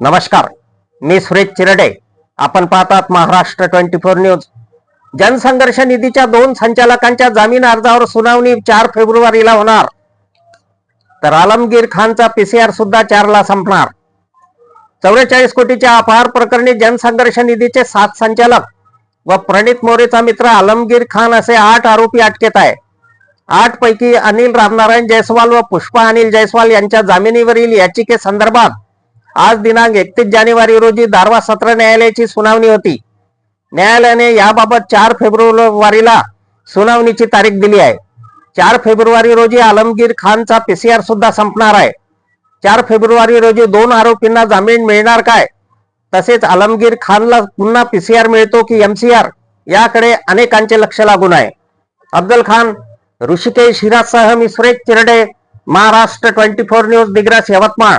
नमस्कार मी सुरेश चिरडे. आपण पाहतात Maharashtra twenty four news. Jansangharsh निधीच्या दोन संचालकांच्या जामीन अर्जावर सुनावणी चार फेब्रुवारीला होणार. तर आलमगीर खानचा पीसीआर सुद्धा चारला संपणार. चौवेचाळीस कोटीच्या अपहार प्रकरणी जनसंघर्ष निधीचे सात संचालक व प्रणित मोरेचा मित्र आलमगीर खान असे आठ आरोपी अटकेत आहे आठ पैकी अनिल रामनारायण जयस्वाल व पुष्पा अनिल जयस्वाल यांच्या जामिनीवरील याचिकेसंदर्भात आज दिनांक एकतीस जानेवारी रोजी दारवा सत्र न्यायालयाची सुनावणी होती. न्यायालयाने याबाबत चार फेब्रुवारीला सुनावणीची तारीख दिली आहे. चार फेब्रुवारी रोजी आलमगीर खानचा पीसीआर सुद्धा संपणार आहे. चार फेब्रुवारी रोजी दोन आरोपींना जामीन मिळणार काय? तसेच आलमगीर खानला पुन्हा पीसीआर मिळतो की एमसीआर याकडे अनेकांचे लक्ष लागून आहे. अफजल खान ऋषिकेश हिरासह मी Suresh Chirde Maharashtra twenty four news Digras Yavatmal.